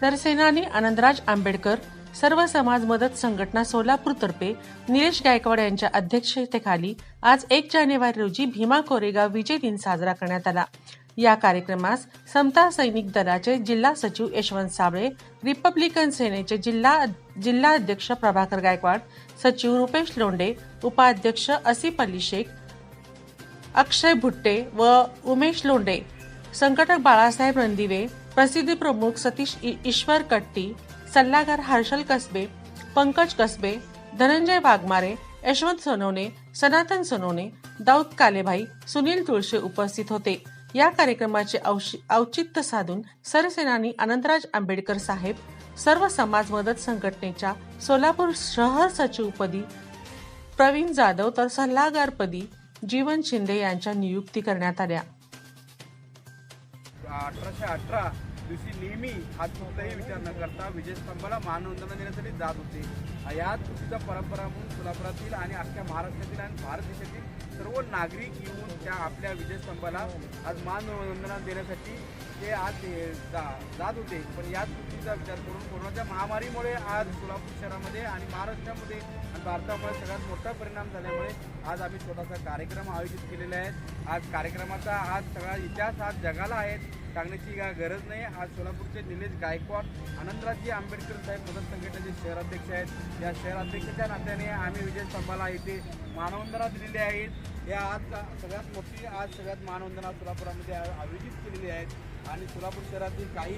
सरसेनानी आनंदराज आंबेडकर सर्व समाज मदत संघटना सोलापूरतर्फे निलेश गायकवाड यांच्या अध्यक्षतेखाली आज एक जानेवारी रोजी भीमा कोरेगाव विजय दिन साजरा करण्यात आला. या कार्यक्रमास समता सैनिक दलाचे जिल्हा सचिव यशवंत साबळे रिपब्लिकन सेनेचे जिल्हा जिल्हा अध्यक्ष प्रभाकर गायकवाड सचिव रुपेश लोंडे उपाध्यक्ष असिफ अली शेख अक्षय भुट्टे व उमेश लोंडे संघटक बाळासाहेब रणदिवे प्रसिद्धी प्रमुख सतीश ईश्वर कट्टी सल्लागार हर्षल कसबे पंकज कसबे धनंजय वाघमारे यशवंत सोनवणे सनातन सोनवणे दाऊद कालेभाई सुनील तुळशे उपस्थित होते. या कार्यक्रमाचे औचित्य साधून सरसेनानी आनंदराज आंबेडकर साहेब सर्व समाज मदत संघटनेच्या सोलापूर शहर सचिवपदी प्रवीण जाधव तर सल्लागारपदी जीवन शिंदे यांच्या नियुक्ती करण्यात आल्या. अठराशे अठरा दिवशी नेहमी हा कोणताही विचार न करता विजयस्तंभाला मानवंदना देण्यासाठी जात होते. याच चुकीचा परंपरा म्हणून सोलापुरातील आणि अख्ख्या महाराष्ट्रातील आणि भारत देशातील सर्व नागरिक येऊन त्या आपल्या विजयस्तंभाला आज मानवंदना देण्यासाठी ते आज जा- जात होते. पण याच गोष्टीचा विचार करून कोरोनाच्या महामारीमुळे आज सोलापूर शहरामध्ये आणि महाराष्ट्रामध्ये आणि भारतामध्ये सगळ्यात मोठा परिणाम झाल्यामुळे आज आम्ही छोटासा कार्यक्रम आयोजित केलेला आहे. आज कार्यक्रमाचा आज सगळा इतिहास आज जगाला आहे. सांगण्याची काय गरज नाही. आज सोलापूरचे निलेश गायकवाड आनंदराजी आंबेडकर साहेब मदत संघटनेचे शहराध्यक्ष आहेत. या शहराध्यक्षाच्या नात्याने आम्ही विजय स्तंभाला येथे मानवंदना दिलेली आहेत या आज सगळ्यात मोठी आज सगळ्यात मानवंदना सोलापुरामध्ये आयोजित केलेली आहेत. आणि सोलापूर शहरातील काही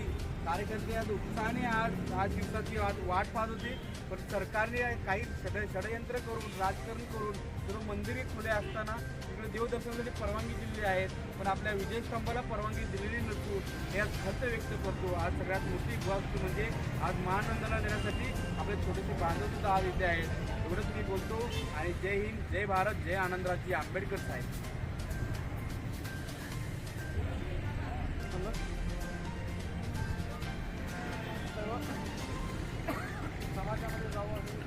कार्यकर्ते आज उत्साहाने आज आज दिवसाची आज वाट पाहत होते. पण सरकारने काही षड षडयंत्र करून राजकारण करून सर्व मंदिरे खुले असताना तिकडे देवदर्शनासाठी परवानगी दिलेली आहे पण आपल्या विजयस्तंभाला परवानगी दिलेली नसून यात खर्च व्यक्त करतो. आज सगळ्यात मोठी गोष्ट म्हणजे आज महानंदाला देण्यासाठी आपले छोटेसे बांधव सुद्धा आज इथे आहेत. एवढंच मी बोलतो आणि जय हिंद जय भारत जय आनंदराजी आंबेडकर साहेब. समाजामध्ये जावं अशी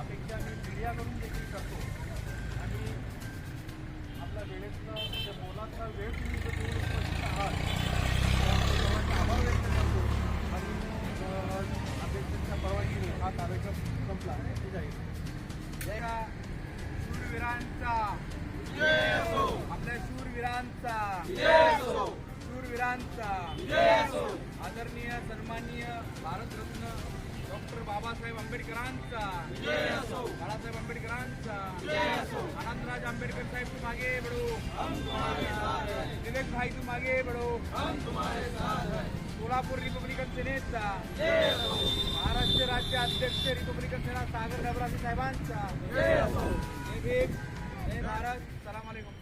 अपेक्षा मी मीडियाकडून देखील करतो. आणि आपल्या वेळेतलं म्हणजे मोलाचा वेळ तुम्ही इथे आपल्या शूरवीरांचा. आपल्या शूरवीरांचा. शूरवीरांचा. आदरणीय सन्माननीय भारतरत्न डॉक्टर बाबासाहेब आंबेडकरांचा. बाळासाहेब आंबेडकरांचा. आनंदराज आंबेडकर साहेब तू मागे बडो. निलेश भाई तू मागे बडो. सोलापूर रिपब्लिकन सेनेचा महाराष्ट्र राज्य अध्यक्ष रिपब्लिकन सेना सागर डबरासी साहेबांचा. जय भीम जय भारत. सलाम अलैकुम.